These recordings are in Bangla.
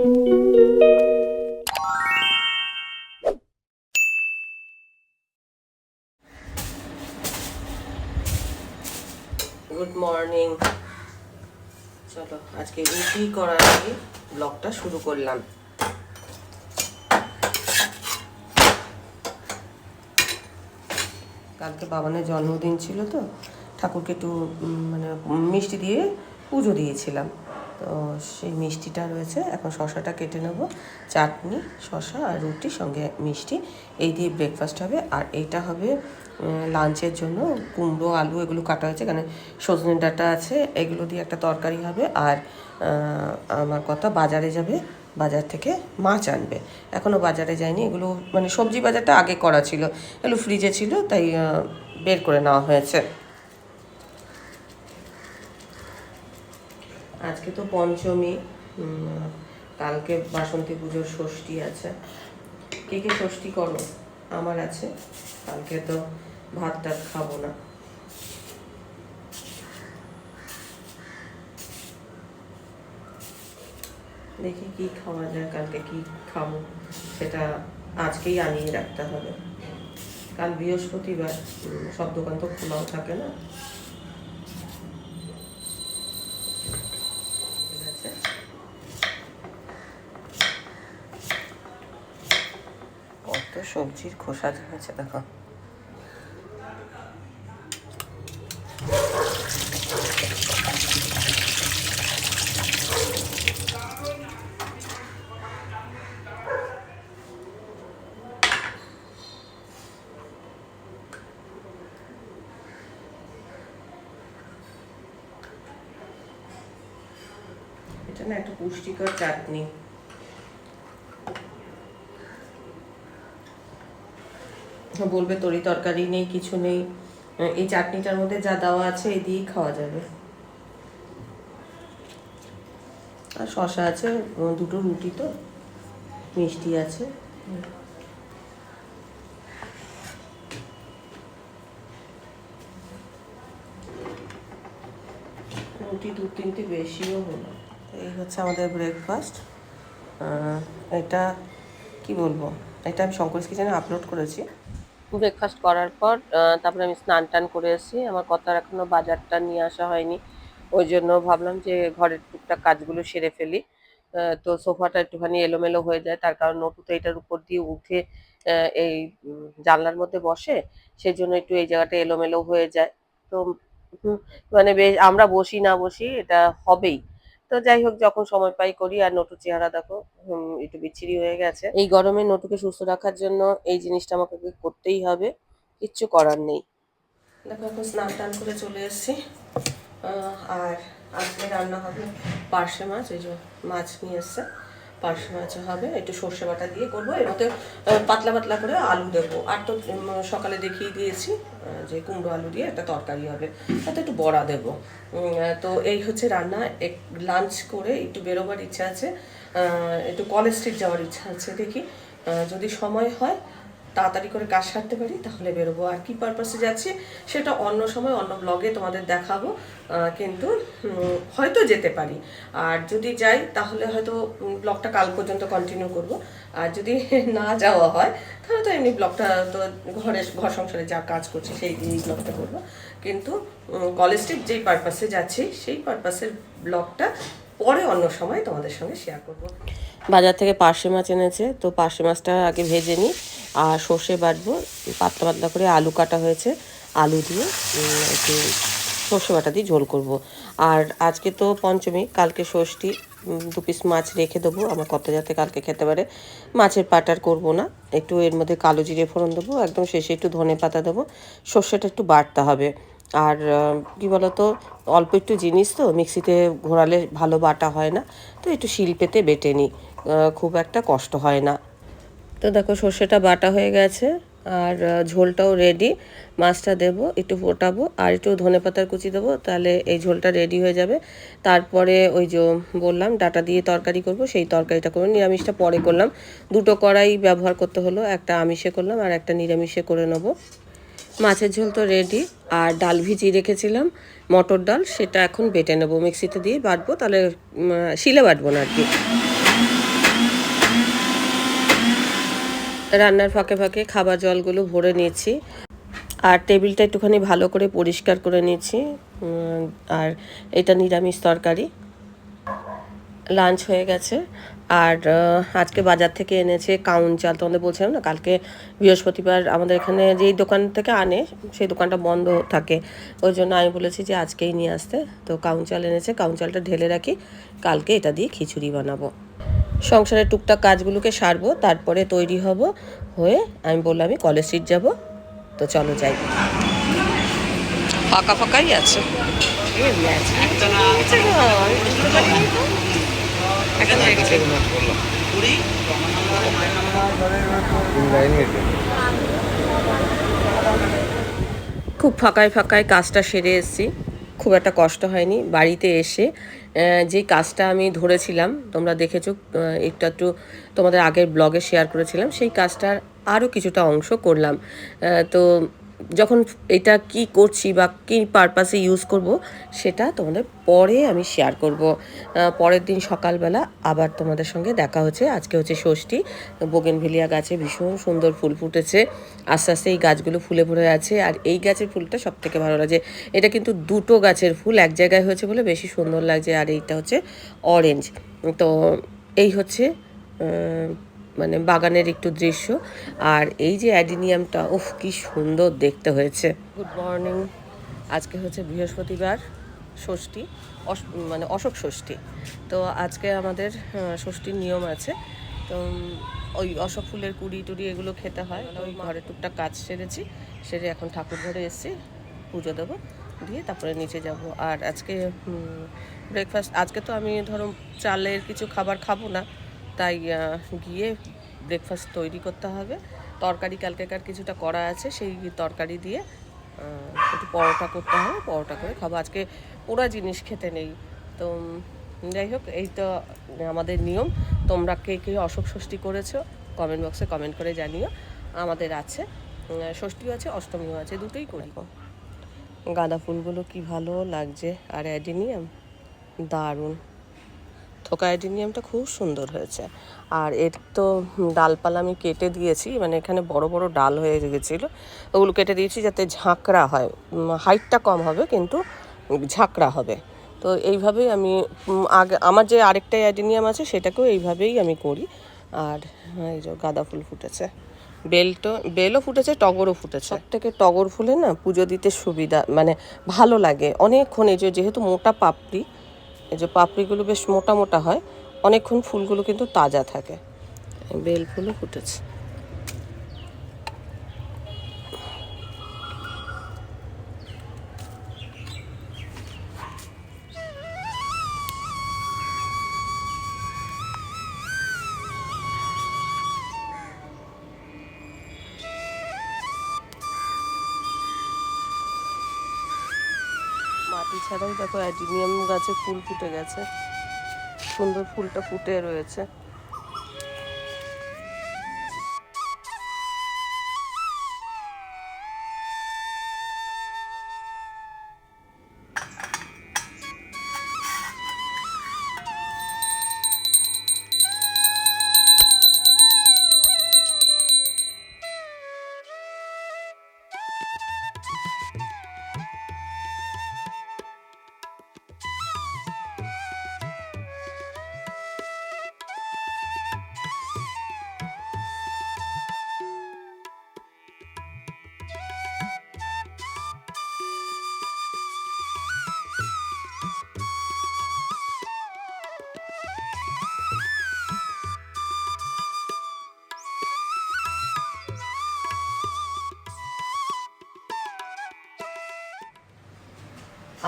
গুড মর্নিং চলো, আজকে রুটি করার আগে ব্লগটা শুরু করলাম। কালকে বাবানের জন্মদিন ছিল তো, ঠাকুরকে একটু মানে মিষ্টি দিয়ে পুজো দিয়েছিলাম। তো সেই মিষ্টিটা রয়েছে। এখন শশাটা কেটে নেব। চাটনি, শশা আর রুটি সঙ্গে মিষ্টি। এই দিয়ে ব্রেকফাস্ট হবে। আর এইটা হবে লাঞ্চের জন্য কুমড়ো, আলু এগুলো কাটা হয়েছে। এখানে সজনে ডাঁটা আছে। এগুলো দিয়ে একটা তরকারি হবে। আর আমার কথা বাজারে যাবে। বাজার থেকে মাছ আনবে। এখনও বাজারে যায়নি। এগুলো মানে সবজি বাজারটা আগে করা ছিল। এগুলো ফ্রিজে ছিল, তাই বের করে নেওয়া হয়েছে। আজকে তো পঞ্চমী কালকে বাসন্তী পুজোর ষষ্ঠী আছে। কে কে ষষ্ঠী করো? আমার আছে। কালকে তো ভাত টাত খাব না। দেখি কি খাওয়া যায়, কালকে কি খাব, সেটা আজকেই আনিয়ে রাখতে হবে। কাল বৃহস্পতিবার সব দোকান তো খোলাও থাকে না ঠিক আছে কত সবজির খোসা হয়েছে দেখো। এটা না একটা পুষ্টিকর চাটনি। বলবে, তরি তরকারি নেই, কিছু নেই এই চাটনিটার মধ্যে যা দেওয়া আছে এই দিয়েই খাওয়া যাবে। আর শশা আছে দুটো রুটি তো, মিষ্টি আছে। রুটি দু তিনটে বেশিও হলো। এই হচ্ছে আমাদের ব্রেকফাস্ট এটা কি বলব? এটা আমি শঙ্কর কিচেনে আপলোড করেছি। ব্রেকফাস্ট করার পর তারপরে আমি স্নান টান করে এসেছি। আমার কথার এখনও বাজারটা নিয়ে আসা হয়নি। ওই জন্য ভাবলাম যে ঘরের টুকটাক কাজগুলো সেরে ফেলি। তো সোফাটা একটুখানি এলোমেলো হয়ে যায়। তার কারণ নটু তো এটার উপর দিয়ে উঠে এই জানলার মধ্যে বসে সেই জন্য একটু এই জায়গাটা এলোমেলো হয়ে যায়। তো মানে বেশ আমরা বসি না বসি এটা হবেই। তো যাই হোক যখন সময় পাই করি আর নটু চেহারা দেখো একটু বিচ্ছিরি হয়ে গেছে। এই গরমে নটুকে সুস্থ রাখার জন্য এই জিনিসটা আমাকে করতেই হবে কিচ্ছু করার নেই। দেখো এখন স্নান টান করে চলে এসেছি। আর আজকে রান্না হবে পার্শে মাছ এই যে মাছ নিয়ে এসছে। পার্শে মাছ হবে। একটু সর্ষে বাটা দিয়ে করব। এর মধ্যে পাতলা পাতলা করে আলু দেবো। আর তো সকালে দেখিয়ে দিয়েছি যে কুমড়ো আলু দিয়ে একটা তরকারি হবে। তাতে একটু বড়া দেব। তো এই হচ্ছে রান্না। এক, লাঞ্চ করে একটু বেরোবার ইচ্ছা আছে। একটু কলেজ স্ট্রিট যাওয়ার ইচ্ছা আছে দেখি। যদি সময় হয় তাড়াতাড়ি করে কাজ সারতে পারি, তাহলে বেরোবো। আর কি পারপাসে যাচ্ছি, সেটা অন্য সময়, অন্য ব্লগে তোমাদের দেখাবো। কিন্তু হয়তো যেতে পারি। আর যদি যাই, তাহলে হয়তো ব্লগটা কাল পর্যন্ত কন্টিনিউ করব। আর যদি না যাওয়া হয়, তাহলে তো এমনি ব্লগটা তো ঘরে, ঘর সংসারে যা কাজ করছি, সেই দিয়েই ব্লগটা করব। কিন্তু কলেজ স্ট্রিট যেই পারপাসে যাচ্ছি, সেই পারপাসের ব্লগটা পরে অন্য সময় তোমাদের সঙ্গে শেয়ার করব। বাজার থেকে পার্শে মাছ এনেছে, তো পার্শে মাছটা আগে ভেজে নিই। আর সর্ষে বাটবো, পাতলা পাতলা করে আলু কাটা হয়েছে, আলু দিয়ে একটু সর্ষে বাটা দিয়ে ঝোল করব। আর আজকে তো পঞ্চমী, কালকে ষষ্ঠী দু পিস মাছ রেখে দেবো, আমার কত যাতে কালকে খেতে পারে, মাছের পাটার করব না, একটু এর মধ্যে কালো জিরে ফোড়ন দেবো, একদম শেষে একটু ধনে পাতা দেবো, সর্ষেটা একটু বাটতে হবে। আর কি বলতো, অল্প একটু জিনিস তো, মিক্সিতে ঘোরালে ভালো বাটা হয় না, তো একটু শিল্পেতে বেটে নিই খুব একটা কষ্ট হয় না। তো দেখো সর্ষেটা বাটা হয়ে গেছে, আর ঝোলটাও রেডি মাছটা দেব, একটু ফোটাবো, আর একটু ধনেপাতার কুচি দেবো, তাহলে এই ঝোলটা রেডি হয়ে যাবে। তারপরে ওই যে বললাম, ডাটা দিয়ে তরকারি করব, সেই তরকারিটা করব নিরামিষটা পরে করলাম। দুটো কড়াই ব্যবহার করতে হলো, একটা আমিষে করলাম, আর একটা নিরামিষে করে নেব। মাছের ঝোল তো রেডি আর ডাল ভিজিয়ে রেখেছিলাম, মটর ডাল, সেটা এখন বেটে নেব, মিক্সিতে দিয়ে বাটবো, তাহলে শিলে বাটবো না আর কি। রান্নার ফাঁকে ফাঁকে খাবার জলগুলো ভরে নিয়েছি। আর টেবিলটা একটুখানি ভালো করে পরিষ্কার করে নিয়েছি। আর এটা নিরামিষ তরকারি। লাঞ্চ হয়ে গেছে। আর আজকে বাজার থেকে এনেছে কাউন চাল। তোমাদের বলছিলাম না, কালকে বৃহস্পতিবার আমাদের এখানে যেই দোকান থেকে আনে, সেই দোকানটা বন্ধ থাকে। ওই জন্য আমি বলেছি যে আজকেই নিয়ে আসতে। তো কাউন চাল এনেছে। কাউন চালটা ঢেলে রাখি। কালকে এটা দিয়ে খিচুড়ি বানাবো। সংসারের টুকটাক কাজগুলোকে সারবো, তারপরে তৈরি হব, হয়ে আমি বললাম আমি কলেজ স্ট্রিট যাব, তো চলো যাই। ফাঁকা ফাঁকাই আছে। খুব ফাঁকায় ফাঁকায় কাজটা সেরে এসেছি। খুব একটা কষ্ট হয়নি। বাড়িতে এসে যেই কাজটা আমি ধরেছিলাম, তোমরা দেখেছ একটু একটু তোমাদের আগের ব্লগে শেয়ার করেছিলাম, সেই কাজটার আরও কিছুটা অংশ করলাম। তো যখন এটা কি করছি বা কী পারপাসে ইউজ করব, সেটা তোমাদের পরে আমি শেয়ার করব। পরের দিন সকালবেলা আবার তোমাদের সঙ্গে দেখা হচ্ছে। আজকে হচ্ছে ষষ্ঠী। বোগেনভেলিয়া গাছে ভীষণ সুন্দর ফুল ফুটেছে। আস্তে আস্তে এই গাছগুলো ফুলে ভরে আছে। আর এই গাছের ফুলটা সব থেকে ভালো লাগছে এটা কিন্তু দুটো গাছের ফুল এক জায়গায় হয়েছে বলে বেশি সুন্দর লাগছে। আর এইটা হচ্ছে অরেঞ্জ তো এই হচ্ছে মানে বাগানের একটু দৃশ্য। আর এই যে অ্যাডিনিয়ামটা, উফ, কি সুন্দর দেখতে হয়েছে। গুড মর্নিং আজকে হচ্ছে বৃহস্পতিবার, ষষ্ঠী মানে অশোক ষষ্ঠী। তো আজকে আমাদের ষষ্ঠীর নিয়ম আছে। তো ওই অশোক ফুলের কুড়ি টুড়ি এগুলো খেতে হয়। ওই ঘরে টুকটাক কাজ সেরেছি, সেরে এখন ঠাকুর ঘরে এসেছি, পুজো দেবো, দিয়ে তারপরে নিচে যাব। আর আজকে ব্রেকফাস্ট আজকে তো আমি ধরো চালের কিছু খাবার খাব না তাই গিয়ে ব্রেকফাস্ট তৈরি করতে হবে। তরকারি কালকেকার কিছুটা করা আছে, সেই তরকারি দিয়ে একটু পরোটা করতে হবে, পরোটা করে খাব। আজকে পোড়া জিনিস খেতে নেই। তো যাই হোক, এই তো আমাদের নিয়ম। তোমরা কে কে অশোক ষষ্ঠী করেছ কমেন্ট বক্সে কমেন্ট করে জানিও। আমাদের আছে ষষ্ঠীও আছে, অষ্টমীও আছে, দুটোই করি। গাঁদা ফুলগুলো কি ভালো লাগছে? আর অ্যাডিনিয়াম? দারুণ। থোকা অ্যাডিনিয়ামটা খুব সুন্দর হয়েছে। আর এর তো ডালপালা আমি কেটে দিয়েছি মানে এখানে বড় বড় ডাল হয়ে গেছিল। ওগুলো কেটে দিয়েছি যাতে ঝাঁকড়া হয়। হাইটটা কম হবে কিন্তু ঝাঁকড়া হবে। তো এইভাবেই আমি আগে আমার যে আরেকটা অ্যাডিনিয়াম আছে সেটাকেও এইভাবেই আমি করি। আর হ্যাঁ, এই যে গাঁদা ফুল ফুটেছে। বেলটো বেলও ফুটেছে টগরও ফুটেছে। সব থেকে টগর ফুলে না পুজো দিতে সুবিধা মানে ভালো লাগে। অনেকক্ষণ এই যেহেতু মোটা পাপড়ি এই যে পাপড়িগুলো বেশ মোটা মোটা হয়, অনেকক্ষণ ফুলগুলো কিন্তু তাজা থাকে। বেল ফুলও ফুটেছে। ছাড়াই দেখো অ্যাডিনিয়াম গাছে ফুল ফুটে গেছে। সুন্দর ফুলটা ফুটে রয়েছে।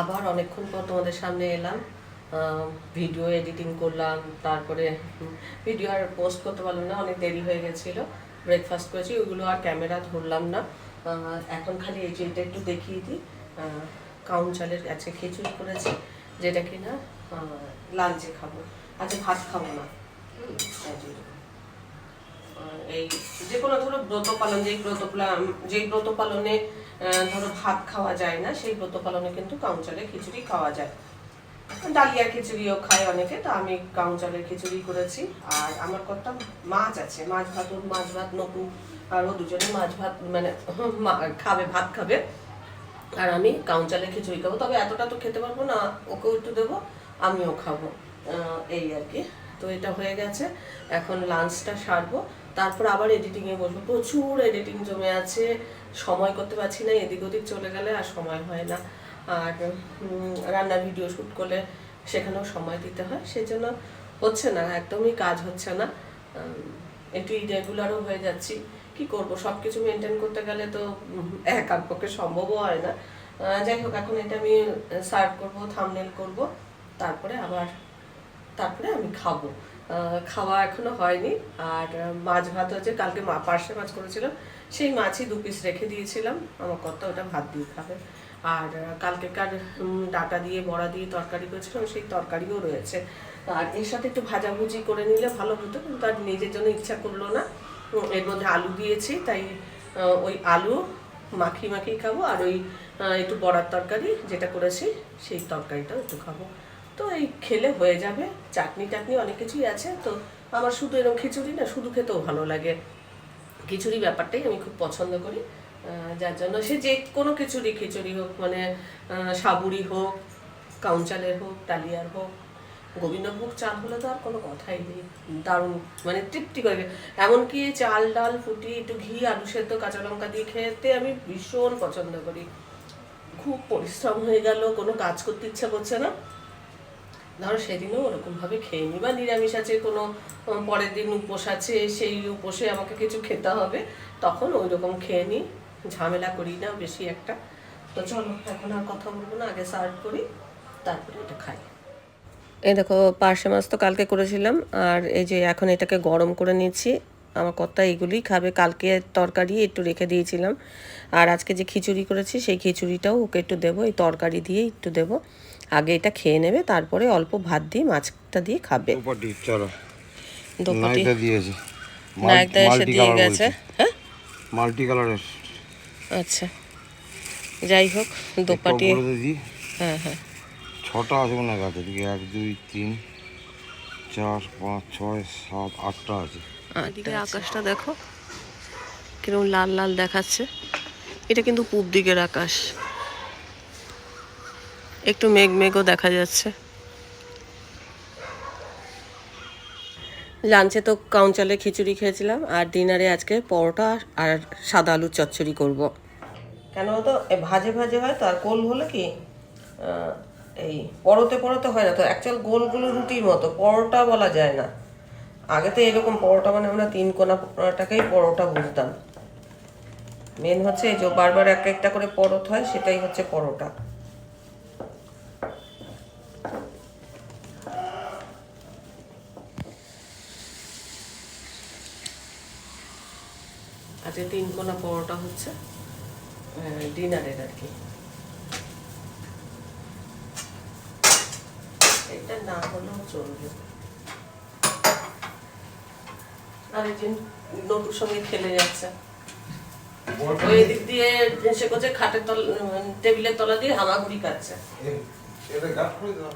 আবার অনেকক্ষণ পর তোমাদের সামনে এলাম। ভিডিও এডিটিং করলাম, তারপরে ভিডিও আর পোস্ট করতে পারলাম না, অনেক দেরি হয়ে গেছিল। ব্রেকফাস্ট করেছি ওগুলো আর ক্যামেরা ধরলাম না। এখন খালি এই একটু দেখিয়ে দিই। কাউন কাছে খিচুড়ি করেছি, যেটা কি কিনা লাঞ্চে খাব। আজকে ভাত খাব না। এই যে। কোনো ধরো ব্রত পালন, যেই ব্রত পালন, যেই ব্রত পালনে ধরো ভাত খাওয়া যায় না, সেই ব্রত পালনে কিন্তু কাউন্টারে খিচুড়ি খাওয়া যায়। ডালিয়া খিচুড়িও খায় অনেকে, তো আমি কাউন চালের খিচুড়ি করেছি। আর আমার কটা মাছ আছে, মাছ ভাত ওর মাছ ভাত নকু আর ও দুজনে মাছ ভাত মানে খাবে, ভাত খাবে। আর আমি কাউন চালের খিচুড়ি খাব। তবে এতটা তো খেতে পারব না, ওকেও একটু দেবো, আমিও খাব। এই আর কি। তো এটা হয়ে গেছে। এখন লাঞ্চটা সারবো। তারপর আবার এডিটিংয়ে বসবো। প্রচুর এডিটিং জমে আছে। সময় করতে পারছি না এদিক ওদিক চলে গেলে আর সময় হয় না। আর উম, রান্নার ভিডিও শ্যুট করলে সেখানেও সময় দিতে হয় সেই জন্য হচ্ছে না একদমই কাজ হচ্ছে না। একটু ইরেগুলারও হয়ে যাচ্ছি। কি করব? সব কিছু মেনটেন করতে গেলে তো একার পক্ষে সম্ভবও হয় না। যাই হোক এখন এটা আমি সার্ভ করব থামনেল করব তারপরে আবার তারপরে আমি খাব। খাওয়া এখনও হয়নি। আর মাছ ভাত হচ্ছে, কালকে মা পার্শে মাছ করেছিলাম সেই মাছই দু পিস রেখে দিয়েছিলাম। আমার কত ওটা ভাত দিয়ে খাবে। আর কালকেকার ডাটা দিয়ে, বড়া দিয়ে তরকারি করেছিলাম, সেই তরকারিও রয়েছে। আর, এর সাথে একটু ভাজাভুজি করে নিলে ভালো হতো, কিন্তু আর নিজের জন্য ইচ্ছা করল না। এর মধ্যে আলু দিয়েছি, তাই ওই আলু মাখি মাখি খাব। আর ওই একটু বড়ার তরকারি যেটা করেছি, সেই তরকারিটাও একটু খাব। তো এই খেলে হয়ে যাবে। চাটনি টাটনি অনেক কিছুই আছে। তো আমার শুধু এরকম খিচুড়ি না, শুধু খেতেও ভালো লাগে। খিচুড়ি ব্যাপারটাই আমি খুব পছন্দ করি। যার জন্য সে যে কোনো খিচুড়ি খিচুড়ি হোক মানে সাবুরি হোক কাউঞ্চালের হোক, ডালিয়ার হোক, গোবিন্দভোগ চাল হলে তো আর কোনো কথাই নেই। দারুণ মানে তৃপ্তি করে। এমনকি চাল, ডাল, ফুটি, একটু ঘি, আলু সেদ্ধ, কাঁচা লঙ্কা দিয়ে খেতে আমি ভীষণ পছন্দ করি। খুব পরিশ্রম হয়ে গেল, কোনো কাজ করতে ইচ্ছা করছে না। ধরো সেদিনও ওরকমভাবে খেয়ে নিই বা নিরামিষ আছে, কোনো পরের দিন উপোস আছে, সেই উপোসে আমাকে কিছু খেতে হবে, তখন ওই রকম খেয়ে নিই ঝামেলা করি না বেশি একটা। তো চলো, এখন আর কথা বলব না, আগে সার্ভ করি, তারপরে এটা খাই। এই দেখো, পার্শে মাছ তো কালকে করেছিলাম, আর এই যে এখন এটাকে গরম করে নিচ্ছি। আমার কর্তা এগুলোই খাবে, কালকে তরকারি একটু রেখে দিয়েছিলাম। আর আজকে যে খিচুড়ি করেছি, সেই খিচুড়িটাও ওকে একটু দেবো, এই তরকারি দিয়ে একটু দেবো। আগে এটা খেয়ে নেবে তারপরে অল্প ভাত দিয়ে মাছটা দিয়ে খাবে। চলো। দোপাটি। নাইটা দিয়েছে। নায়কদা এসে দিয়ে গেছে। হ্যাঁ? মাল্টি কালারের আচ্ছা। যাই হোক দোপাটি। হ্যাঁ হ্যাঁ। ছটা আছে মনে হয় গাছে এক দুই তিন চার পাঁচ ছয় সাত আটটা আছে। এদিকে আকাশটা দেখো কীরকম লাল লাল দেখাচ্ছে। এটা কিন্তু পূব দিকের আকাশ। একটু মেঘ মেঘও দেখা যাচ্ছে। লাঞ্চে তো কাউঞ্চালে খিচুড়ি খেয়েছিলাম, আর ডিনারে আজকে পরোটা আর সাদা আলুর চচ্চড়ি করব। কেন তো ভাজে ভাজে হয় তো, আর গোল হলে কি এই পরোতে পরোতে হয় না তো অ্যাকচুয়াল গোলগুলো রুটির মতো, পরোটা বলা যায় না। আগে তো এরকম পরোটা মানে আমরা তিন কোনা পরোটাকেই পরোটা বুঝতাম। মেন হচ্ছে যে বারবার এক একটা করে পরোট হয়, সেটাই হচ্ছে পরোটা। আজকে তিন কোনা পরোটা হচ্ছে ডিনারের আর কি। এটা না হলেও চলবে। আরেকদিন নটুর সঙ্গে খেলে যাচ্ছে। ওই দিক দিয়ে সে করছে খাটের তলা টেবিলের তলা দিয়ে হামাগুড়ি দাও।